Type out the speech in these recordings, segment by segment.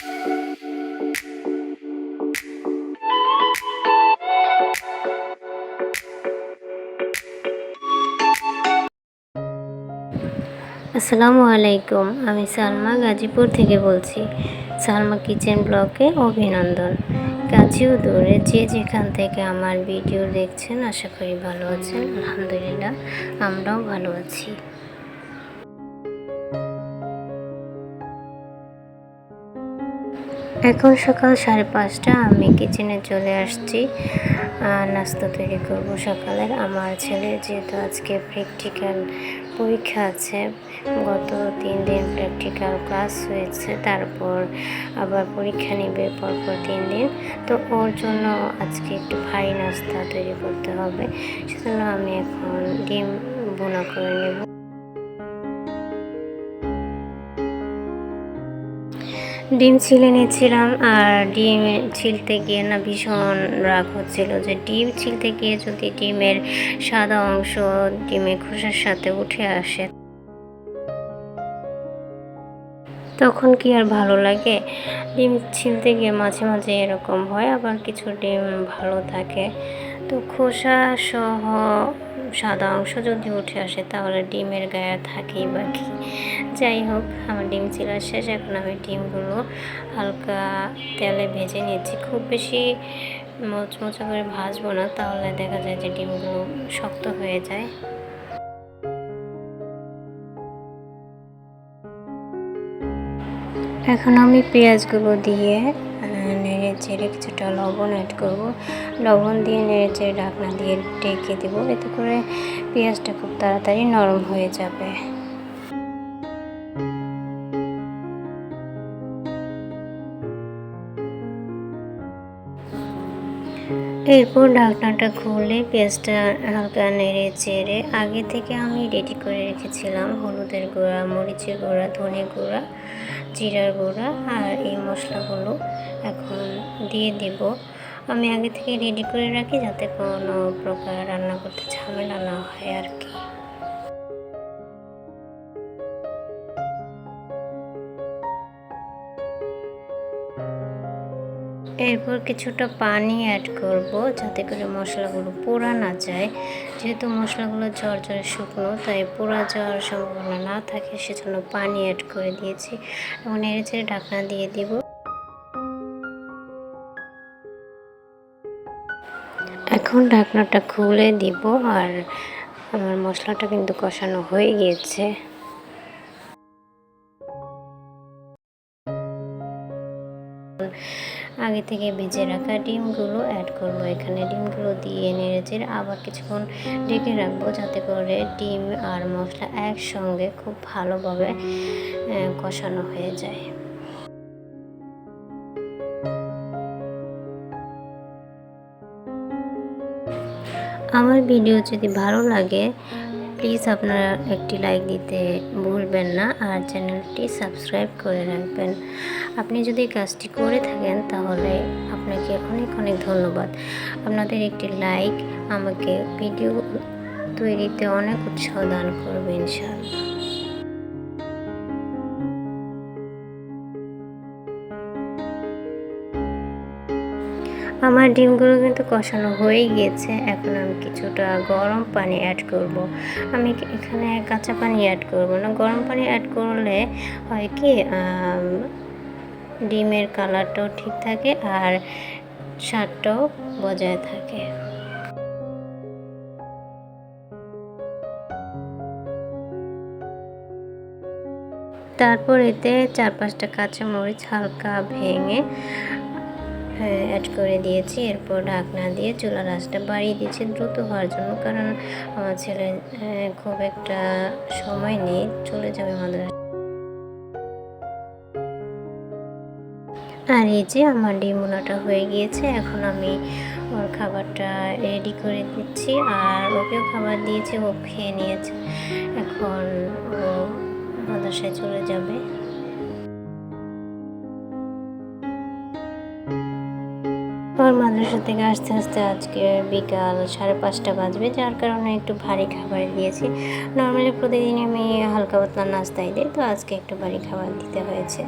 আসসালামু আলাইকুম, আমি সালমা গাজীপুর থেকে বলছি। সালমা কিচেন ব্লকে অভিনন্দন। কাছেও দূরে যে যেখান থেকে আমার ভিডিও দেখছেন, আশা করি ভালো আছেন। আলহামদুলিল্লাহ, আমরাও ভালো আছি। এখন সকাল সাড়ে পাঁচটা, আমি কিচেনে চলে আসছি। নাস্তা তৈরি করব সকালের। আমার ছেলে যেহেতু আজকে প্র্যাকটিক্যাল পরীক্ষা আছে, গত তিন দিন প্র্যাকটিক্যাল ক্লাস হয়েছে, তারপর আবার পরীক্ষা নেবে পরপর তিন দিন। তো ওর জন্য আজকে একটু ভারী নাস্তা তৈরি করতে হবে। সেজন্য আমি এখন ডিম বোনা করে নেব। ডিম ছিলে নিয়েছিলাম আর ডিম ছিলতে গিয়ে না ভীষণ রাগ হচ্ছিল যে ডিম ছিলতে গিয়ে যদি ডিমের সাদা অংশ ডিমের খোসার সাথে উঠে আসে, তখন কি আর ভালো লাগে? ডিম ছিলতে গিয়ে মাঝে মাঝে এরকম হয়, আবার কিছু ডিম ভালো থাকে। তো খোসা সহ সাদা অংশ যদি উঠে আসে, তাহলে ডিমের গায়ে থাকেই বাকি। যাই হোক, আমার ডিম চিলা শেষ। এখন আমি ডিমগুলো হালকা তেলে ভেজে নিয়েছি খুব বেশি মচমচা করে ভাজবো না, তাহলে দেখা যায় যে ডিমগুলো শক্ত হয়ে যায়। এখন আমি পেঁয়াজগুলো দিয়ে চেড়ে কিছুটা লবণ অ্যাড করব। লবণ দিয়ে নেড়ে ঢাকনা দিয়ে ঢেকে দেবো। এতে করে পেঁয়াজটা খুব তাড়াতাড়ি নরম হয়ে যাবে। এরপর ঢাকনাটা খুলে পেঁয়াজটা হালকা নেড়ে চেড়ে আগে থেকে আমি রেডি করে রেখেছিলাম হলুদের গুঁড়া, মরিচের গুঁড়া, ধনে গুঁড়া, জিরার গুঁড়া আর এই মশলাগুলো এখন দিয়ে দেব। আমি আগে থেকে রেডি করে রাখি যাতে কোনো প্রকার রান্না করতে ঝামেলা না হয় আর কি। এরপর কিছুটা পানি অ্যাড করব যাতে করে মশলাগুলো পোড়া না যায়। যেহেতু মশলাগুলো ঝরঝরে শুকনো, তাই পোড়া যাওয়ার সম্ভাবনা না থাকে, সেজন্য পানি অ্যাড করে দিয়েছি। এবং নেড়ে চেড়ে ঢাকনা দিয়ে দিব। এখন ঢাকনাটা খুলে দিব আর আমার মশলাটা কিন্তু কষানো হয়ে গিয়েছে। আগে থেকে ভেজে রাখা ডিমগুলো অ্যাড করব। এখানে ডিমগুলো দিয়ে নেড়েচেড়ে আবার কিছুক্ষণ ঢেকে রাখব যাতে করে ডিম আর মশলা একসঙ্গে খুব ভালোভাবে কষানো হয়ে যায়। আমার ভিডিও যদি ভালো লাগে প্লিজ আপনারা একটি লাইক দিতে ভুলবেন না আর চ্যানেলটি সাবস্ক্রাইব করে রাখবেন। আপনি যদি কাজটি করে থাকেন তাহলে আপনাকে অনেক অনেক ধন্যবাদ। আপনাদের একটি লাইক আমাকে ভিডিও তৈরিতে অনেক উৎসাহ দান করবে ইনশাআল্লাহ। আমার ডিমগুলো কিন্তু কষানো হয়ে গিয়েছে। এখন আমি কিছুটা গরম পানি অ্যাড করব। আমি এখানে কাঁচা পানি অ্যাড করব না। গরম পানি অ্যাড করলে হয় কি ডিমের কালারটাও ঠিক থাকে আর স্বাদটাও বজায় থাকে। তারপর এতে চার পাঁচটা কাঁচামরিচ হালকা ভেঙে অ্যাড করে দিয়েছি। এরপর ঢাকনা দিয়ে চুলা রাসটা বাড়িয়ে দিয়েছি দ্রুত হওয়ার জন্য, কারণ আমার ছেলে খুব একটা সময় নেই। চলে যাবে মাদ্রাসা। আর এই যে আমার ডিমুনাটা হয়ে গিয়েছে, এখন আমি ওর খাবারটা রেডি করে দিচ্ছি। আর ওকেও খাবার দিয়েছে, ও খেয়ে নিয়েছে। এখন ও মাদ্রাসায় চলে যাবে। ওর মাদ্রাসা থেকে আসতে আসতে আজকে বিকাল সাড়ে পাঁচটা বাজবে, যার কারণে একটু ভারী খাবার দিয়েছি। নর্মালি প্রতিদিন আমি হালকা পাতলা নাস্তাই দিই, তো আজকে একটু ভারী খাবার দিতে হয়েছে।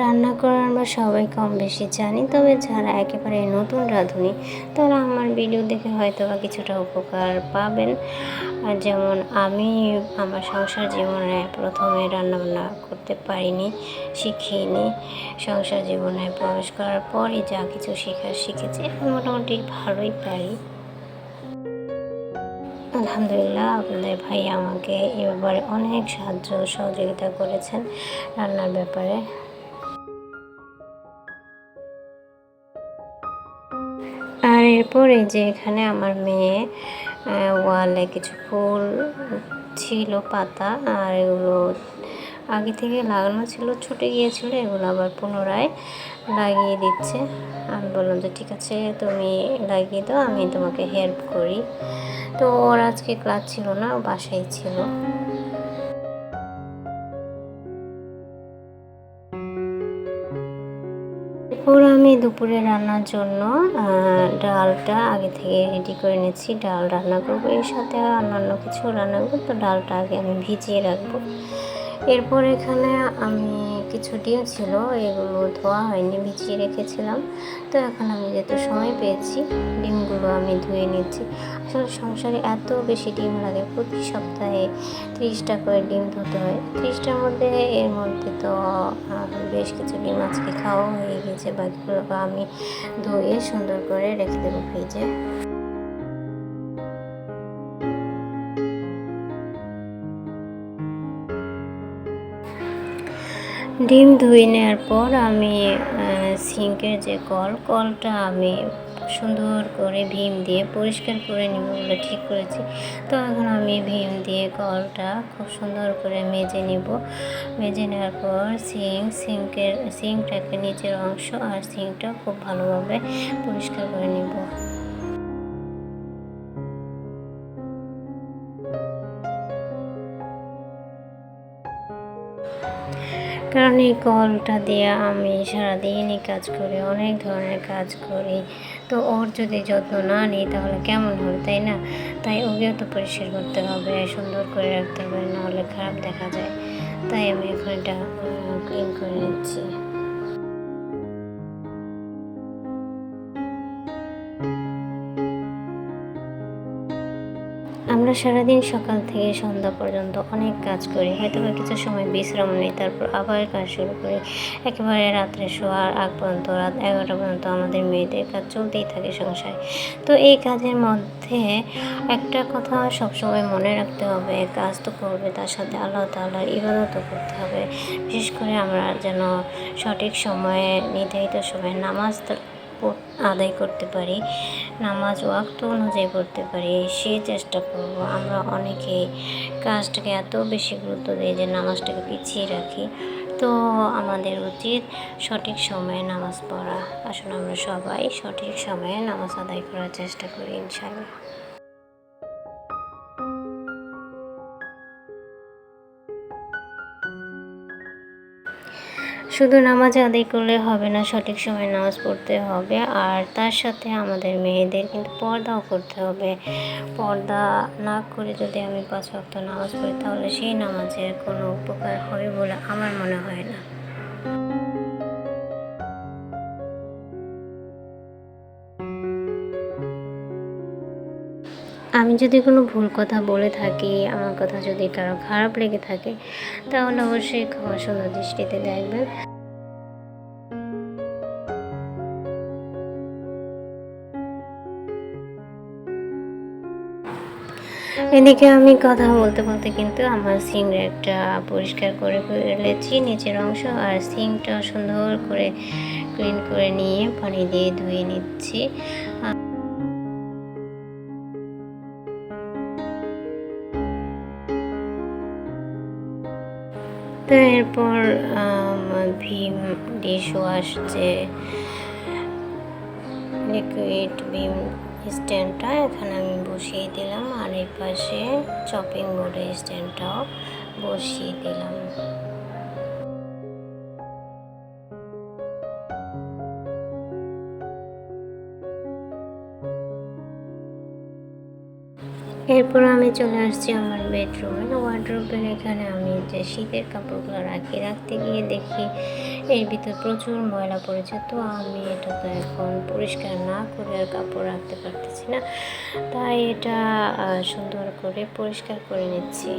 রান্না করা আমরা সবাই কম বেশি জানি, তবে যারা একেবারে নতুন রাঁধুনি, তারা আমার ভিডিও দেখে হয়তো বা কিছুটা উপকার পাবেন। যেমন আমি আমার সংসার জীবনে প্রথমে রান্নাবান্না করতে পারিনি, শিখিনি। সংসার জীবনে প্রবেশ করার পরই যা কিছু শেখার শিখেছি, এখন মোটামুটি ভালোই পারি। আলহামদুলিল্লাহ, আপনাদের ভাই আমাকে এ ব্যাপারে অনেক সাহায্য সহযোগিতা করেছেন রান্নার ব্যাপারে। এরপরে যে এখানে আমার মেয়ে ওয়ালে কিছু ফুল ছিল, পাতা, আর এগুলো আগে থেকে লাগানো ছিল, ছুটে গিয়েছিল, এগুলো আবার পুনরায় লাগিয়ে দিচ্ছে। আমি বললাম যে, ঠিক আছে, তুমি লাগিয়ে দাও, আমি তোমাকে হেল্প করি। তো ওর আজকে ক্লাস ছিল না, ও বাসায় ছিল। দুপুরে রান্নার জন্য ডালটা আগে থেকে রেডি করে নিচ্ছি। ডাল রান্না করব, এর সাথে অন্যান্য কিছু রান্না করব। তো ডালটা আগে আমি ভিজিয়ে রাখব। এরপর এখানে আমি কিছু ডিম ছিল, এগুলো ধোয়া হয়নি, ভিজিয়ে রেখেছিলাম। তো এখন আমি যেহেতু সময় পেয়েছি, ডিমগুলো আমি ধুয়ে নিচ্ছি। আসলে সংসারে এত বেশি ডিম লাগে, প্রতি সপ্তাহে ত্রিশটা করে ডিম ধুতে হয়। ত্রিশটার মধ্যে, এর মধ্যে তো বেশ কিছু ডিম আজকে খাওয়া হয়ে গেছে বাকিগুলো আমি ধুয়ে সুন্দর করে রেখে দেবো ফ্রিজে। ডিম ধুয়ে নেওয়ার পর আমি সিঙ্কের যে কল, কলটা আমি সুন্দর করে ভীম দিয়ে পরিষ্কার করে নিব বলে ঠিক করেছি। তো এখন আমি ভীম দিয়ে কলটা খুব সুন্দর করে মেজে নিব। মেজে নেওয়ার পর সিঙ্ক সিঙ্কের সিঙ্কটাকে নিচের অংশ আর সিঙ্কটা খুব ভালোভাবে পরিষ্কার করে নিব। কারণ এই কলটা দিয়ে আমি সারাদিনই কাজ করি, অনেক ধরনের কাজ করি। তো ওর যদি যত্ন না নিই তাহলে কেমন হবে, তাই না? তাই ওকেও তো পরিষ্কার করতে হবে, সুন্দর করে রাখতে হবে, নাহলে খারাপ দেখা যায়। তাই আমি এখন এটা করে নিচ্ছি। সারাদিন সকাল থেকে সন্ধ্যা পর্যন্ত অনেক কাজ করি। হয়তো বা কিছু সময় বিশ্রাম নেই, তারপর আবার কাজ শুরু করি। একেবারে রাত্রে শোয়ার আগ পর্যন্ত, রাত এগারোটা পর্যন্ত আমাদের মেয়েদের কাজ চলতেই থাকে সংসারে। তো এই কাজের মধ্যে একটা কথা সবসময় মনে রাখতে হবে, কাজ তো করবে, তার সাথে আল্লাহ তাল্লাহর ইবাদতও করতে হবে। বিশেষ করে আমরা যেন সঠিক সময়ে নির্ধারিত সময়ে নামাজ আদায় করতে পারি, নামাজ ওয়াক্ত অনুযায়ী করতে পারি, সে চেষ্টা করব। আমরা অনেকে কাজটাকে এত বেশি গুরুত্ব দিই যে নামাজটাকে পিছিয়ে রাখি। তো আমাদের উচিত সঠিক সময়ে নামাজ পড়া। আসলে আমরা সবাই সঠিক সময়ে নামাজ আদায় করার চেষ্টা করি, ইনশাআল্লাহ। শুধু নামাজ আদায় করলে হবে না, সঠিক সময় নামাজ পড়তে হবে। আর তার সাথে আমাদের মেয়েদের কিন্তু পর্দাও করতে হবে। পর্দা না করে যদি আমি পাঁচ ওয়াক্ত নামাজ পড়ি, তাহলে সেই নামাজের কোনো উপকার হবে বলে আমার মনে হয় না। আমি যদি কোনো ভুল কথা বলে থাকি, আমার কথা যদি কারও খারাপ লেগে থাকে, তাহলে অবশ্যই ক্ষমা সুন্দর দৃষ্টিতে দেখবেন। এদিকে আমি কথা বলতে বলতে কিন্তু আমার সিং একটা পরিষ্কার করে ফেলেছি নিচের অংশ আর সিংটা সুন্দর করে ক্লিন করে নিয়ে পানি দিয়ে ধুয়ে নিচ্ছি। তো এরপর ভীম ডিশ ওয়াশ যে লিকুইড ভীম স্ট্যান্ডটা এখানে আমি বসিয়ে দিলাম আর এই পাশে চপিং বোর্ডের স্ট্যান্ডটাও বসিয়ে দিলাম। এরপর আমি চলে আসছি আমার বেডরুমে ওয়ার্ড্রোবের এখানে আমি যে শীতের কাপড়গুলো রাখি, রাখতে গিয়ে দেখি এর ভিতর প্রচুর ময়লা পড়েছে। তো আমি এটা তো এখন পরিষ্কার না করে আর কাপড় রাখতে পারতেছি না। তাই এটা সুন্দর করে পরিষ্কার করে নিচ্ছি।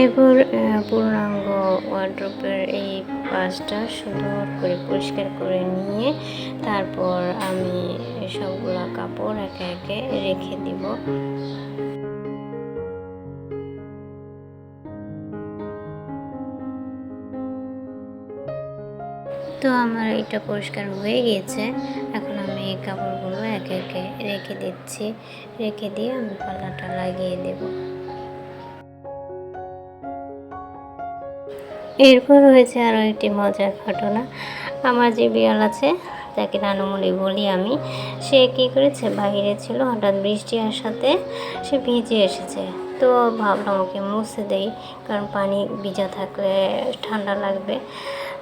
এরপর পূর্ণাঙ্গ ওয়ার্ড্রোপের এই পাশটা সুন্দর করে পরিষ্কার করে নিয়ে তারপর আমি সবগুলা কাপড় একে একে রেখে দিব। তো আমার এটা পরিষ্কার হয়ে গিয়েছে। এখন আমি এই কাপড়গুলো একে একে রেখে দিচ্ছি। রেখে দিয়ে আমি পাল্লাটা লাগিয়ে দেবো। এরপর হয়েছে আরও একটি মজার ঘটনা। আমার যে বিড়াল আছে, তাকে নানুমণি বলি আমি, সে কী করেছে? বাইরে ছিল, হঠাৎ বৃষ্টি আসাতে সে ভিজে এসেছে। তো ভাবলাম ওকে মুছে দেই, কারণ পানি ভিজা থাকলে ঠান্ডা লাগবে।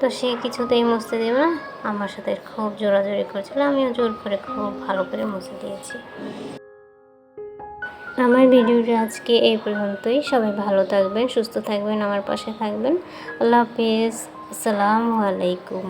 তো সে কিছুতেই মুছতে দেবে না। আমার সাথে খুব জোরাজোরি করেছিল, আমিও জোর করে খুব ভালো করে মুছে দিয়েছি। আমার ভিডিওটা আজকে এই পর্যন্তই। সবাই ভালো থাকবেন, সুস্থ থাকবেন, আমার পাশে থাকবেন। আল্লাহ হাফিজ। আসসালামু আলাইকুম।